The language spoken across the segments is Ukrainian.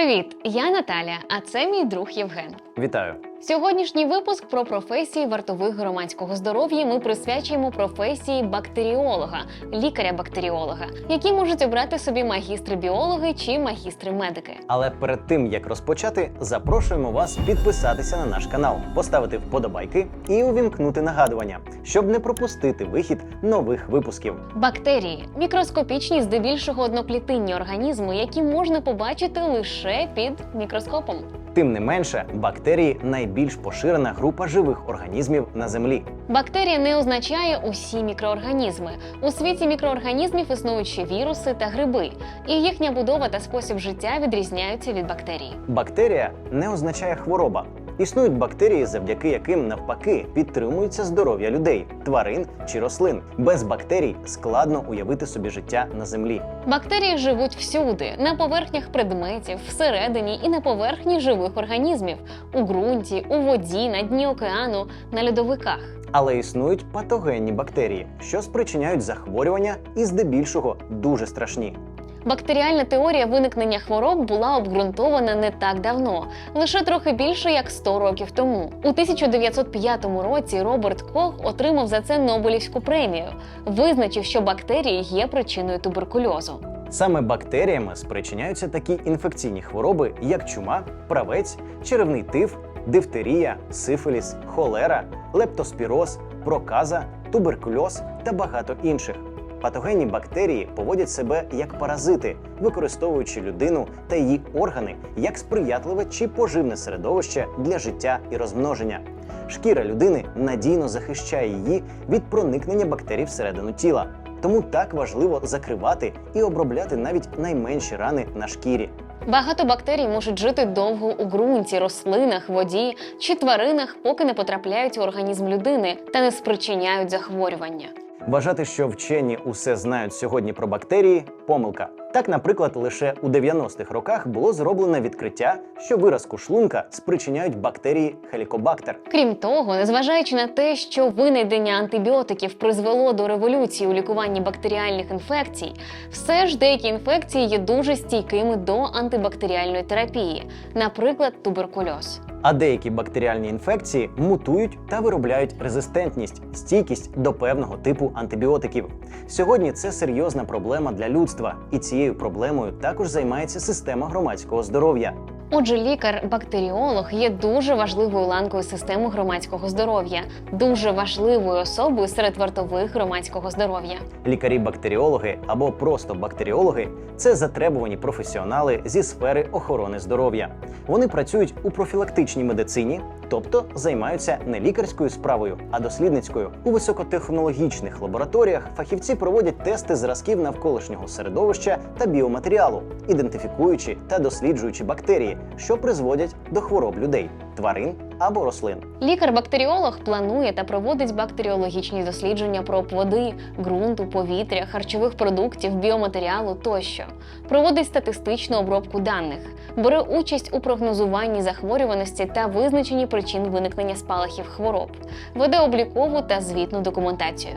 Привіт, я Наталя, а це мій друг Євген. Вітаю! Сьогоднішній випуск про професії вартових громадського здоров'я ми присвячуємо професії бактеріолога, лікаря-бактеріолога, які можуть обрати собі магістри-біологи чи магістри-медики. Але перед тим як розпочати, запрошуємо вас підписатися на наш канал, поставити вподобайки і увімкнути нагадування, щоб не пропустити вихід нових випусків. Бактерії мікроскопічні, здебільшого одноклітинні організми, які можна побачити лише під мікроскопом. Тим не менше, бактерії найбільш поширена група живих організмів на землі. Бактерія не означає усі мікроорганізми. У світі мікроорганізмів існують ще віруси та гриби, і їхня будова та спосіб життя відрізняються від бактерій. Бактерія не означає хвороба. Існують бактерії, завдяки яким навпаки підтримується здоров'я людей, тварин чи рослин. Без бактерій складно уявити собі життя на землі. Бактерії живуть всюди, на поверхнях предметів, всередині і на поверхні живих організмів, у ґрунті, у воді, на дні океану, на льодовиках. Але існують патогенні бактерії, що спричиняють захворювання і здебільшого дуже страшні. Бактеріальна теорія виникнення хвороб була обґрунтована не так давно, лише трохи більше як 100 років тому. У 1905 році Роберт Кох отримав за це Нобелівську премію, визначив, що бактерії є причиною туберкульозу. Саме бактеріями спричиняються такі інфекційні хвороби, як чума, правець, черевний тиф, дифтерія, сифиліс, холера, лептоспіроз, проказа, туберкульоз та багато інших. Патогенні бактерії поводять себе як паразити, використовуючи людину та її органи як сприятливе чи поживне середовище для життя і розмноження. Шкіра людини надійно захищає її від проникнення бактерій всередину тіла. Тому так важливо закривати і обробляти навіть найменші рани на шкірі. Багато бактерій можуть жити довго у ґрунті, рослинах, воді чи тваринах, поки не потрапляють у організм людини та не спричиняють захворювання. Вважати, що вчені усе знають сьогодні про бактерії помилка. Так, наприклад, лише у 90-х роках було зроблено відкриття, що виразку шлунка спричиняють бактерії хелікобактер. Крім того, незважаючи на те, що винайдення антибіотиків призвело до революції у лікуванні бактеріальних інфекцій, все ж деякі інфекції є дуже стійкими до антибактеріальної терапії, наприклад, туберкульоз. А деякі бактеріальні інфекції мутують та виробляють резистентність, стійкість до певного типу антибіотиків. Сьогодні це серйозна проблема для людства, і цією проблемою також займається система громадського здоров'я. Отже, лікар-бактеріолог є дуже важливою ланкою системи громадського здоров'я, дуже важливою особою серед вартових громадського здоров'я. Лікарі-бактеріологи або просто бактеріологи це затребувані професіонали зі сфери охорони здоров'я. Вони працюють у профілактичній медицині, тобто займаються не лікарською справою, а дослідницькою. У високотехнологічних лабораторіях фахівці проводять тести зразків навколишнього середовища та біоматеріалу, ідентифікуючи та досліджуючи бактерії, що призводять до хвороб людей, тварин або рослин. Лікар-бактеріолог планує та проводить бактеріологічні дослідження проб води, ґрунту, повітря, харчових продуктів, біоматеріалу тощо, проводить статистичну обробку даних, бере участь у прогнозуванні захворюваності та визначенні причин виникнення спалахів хвороб, веде облікову та звітну документацію.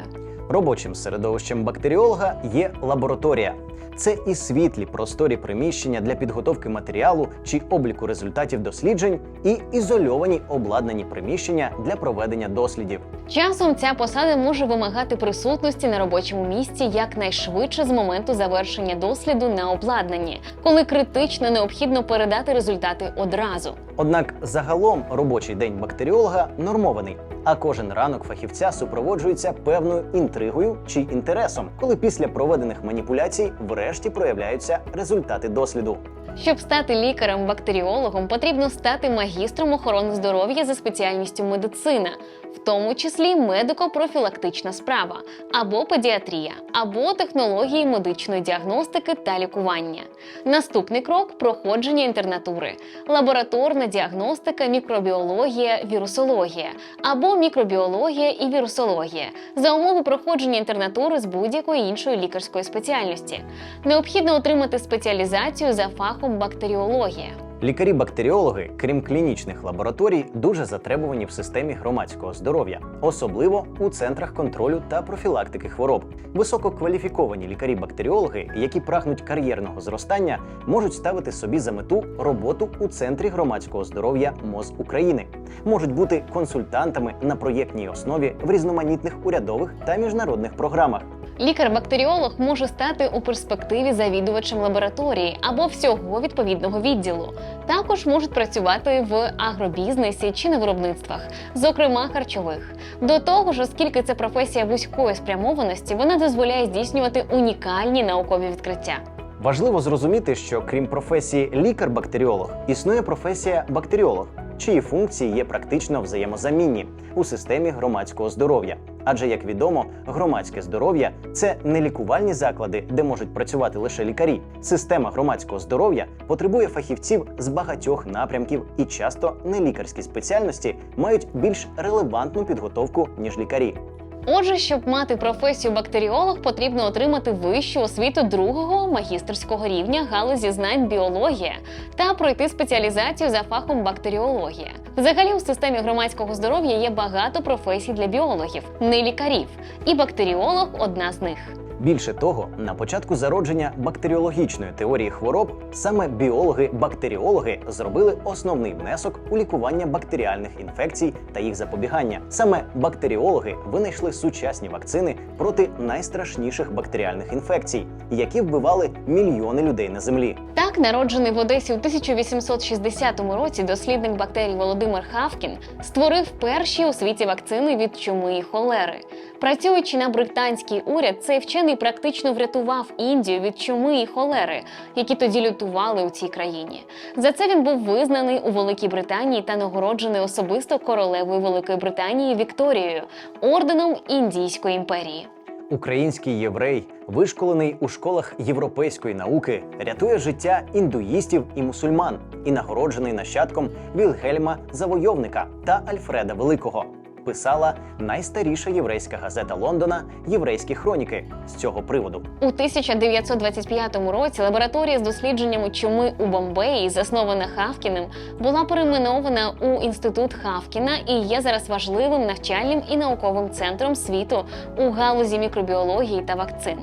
Робочим середовищем бактеріолога є лабораторія. Це і світлі просторі приміщення для підготовки матеріалу чи обліку результатів досліджень, і ізольовані обладнані приміщення для проведення дослідів. Часом ця посада може вимагати присутності на робочому місці якнайшвидше з моменту завершення досліду на обладнанні, коли критично необхідно передати результати одразу. Однак загалом робочий день бактеріолога нормований, а кожен ранок фахівця супроводжується певною інтригою чи інтересом, коли після проведених маніпуляцій врешті проявляються результати досліду. Щоб стати лікарем-бактеріологом, потрібно стати магістром охорони здоров'я за спеціальністю медицина, в тому числі медико-профілактична справа, або педіатрія, або технології медичної діагностики та лікування. Наступний крок проходження інтернатури, лабораторна діагностика, мікробіологія, вірусологія або мікробіологія і вірусологія за умови проходження інтернатури з будь-якої іншої лікарської спеціальності. Необхідно отримати спеціалізацію за фахом бактеріологія. Лікарі-бактеріологи, крім клінічних лабораторій, дуже затребувані в системі громадського здоров'я, особливо у центрах контролю та профілактики хвороб. Висококваліфіковані лікарі-бактеріологи, які прагнуть кар'єрного зростання, можуть ставити собі за мету роботу у центрі громадського здоров'я МОЗ України, можуть бути консультантами на проєктній основі в різноманітних урядових та міжнародних програмах. Лікар-бактеріолог може стати у перспективі завідувачем лабораторії або всього відповідного відділу. Також можуть працювати в агробізнесі чи на виробництвах, зокрема харчових. До того ж, оскільки це професія вузької спрямованості, вона дозволяє здійснювати унікальні наукові відкриття. Важливо зрозуміти, що крім професії лікар-бактеріолог, існує професія бактеріолог, чиї функції є практично взаємозамінні у системі громадського здоров'я. Адже, як відомо, громадське здоров'я це не лікувальні заклади, де можуть працювати лише лікарі. Система громадського здоров'я потребує фахівців з багатьох напрямків, і часто нелікарські спеціальності мають більш релевантну підготовку ніж лікарі. Отже, щоб мати професію бактеріолог, потрібно отримати вищу освіту другого магістерського рівня галузі знань біологія та пройти спеціалізацію за фахом бактеріологія. Взагалі, у системі громадського здоров'я є багато професій для біологів, не лікарів, і бактеріолог одна з них. Більше того, на початку зародження бактеріологічної теорії хвороб саме біологи-бактеріологи зробили основний внесок у лікування бактеріальних інфекцій та їх запобігання. Саме бактеріологи винайшли сучасні вакцини проти найстрашніших бактеріальних інфекцій, які вбивали мільйони людей на землі. Так, народжений в Одесі у 1860 році дослідник бактерій Володимир Хавкін створив перші у світі вакцини від чуми і холери. Працюючи на британський уряд, цей вчений практично врятував Індію від чуми і холери, які тоді лютували у цій країні. За це він був визнаний у Великій Британії та нагороджений особисто королевою Великої Британії Вікторією орденом Індійської імперії. Український єврей, вишколений у школах європейської науки, рятує життя індуїстів і мусульман і нагороджений нащадком Вільгельма Завойовника та Альфреда Великого. Писала найстаріша єврейська газета Лондона Єврейські хроніки з цього приводу. У 1925 році лабораторія з дослідженнями чуми у Бомбеї, заснована Хавкіним, була перейменована у інститут Хавкіна і є зараз важливим навчальним і науковим центром світу у галузі мікробіології та вакцин.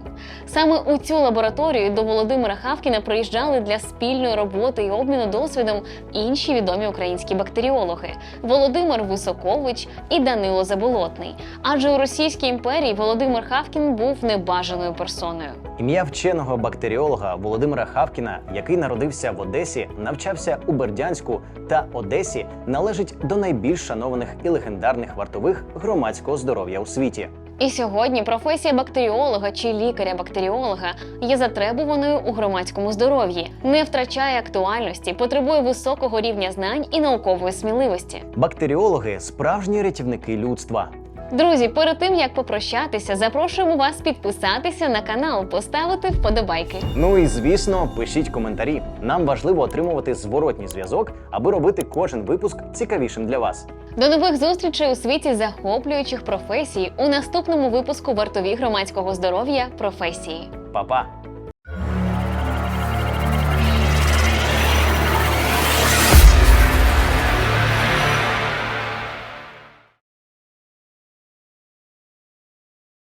Саме у цю лабораторію до Володимира Хавкіна приїжджали для спільної роботи і обміну досвідом інші відомі українські бактеріологи Володимир Високович і Данило Заболотний. Адже у Російській імперії Володимир Хавкін був небажаною персоною. Ім'я вченого бактеріолога Володимира Хавкіна, який народився в Одесі, навчався у Бердянську та Одесі, належить до найбільш шанованих і легендарних вартових громадського здоров'я у світі. І сьогодні професія бактеріолога чи лікаря-бактеріолога є затребуваною у громадському здоров'ї, не втрачає актуальності, потребує високого рівня знань і наукової сміливості. Бактеріологи справжні рятівники людства. Друзі, перед тим як попрощатися, запрошуємо вас підписатися на канал, поставити вподобайки. Ну і звісно, пишіть коментарі. Нам важливо отримувати зворотній зв'язок, аби робити кожен випуск цікавішим для вас. До нових зустрічей у світі захоплюючих професій у наступному випуску вартові громадського здоров'я професії. Па-па!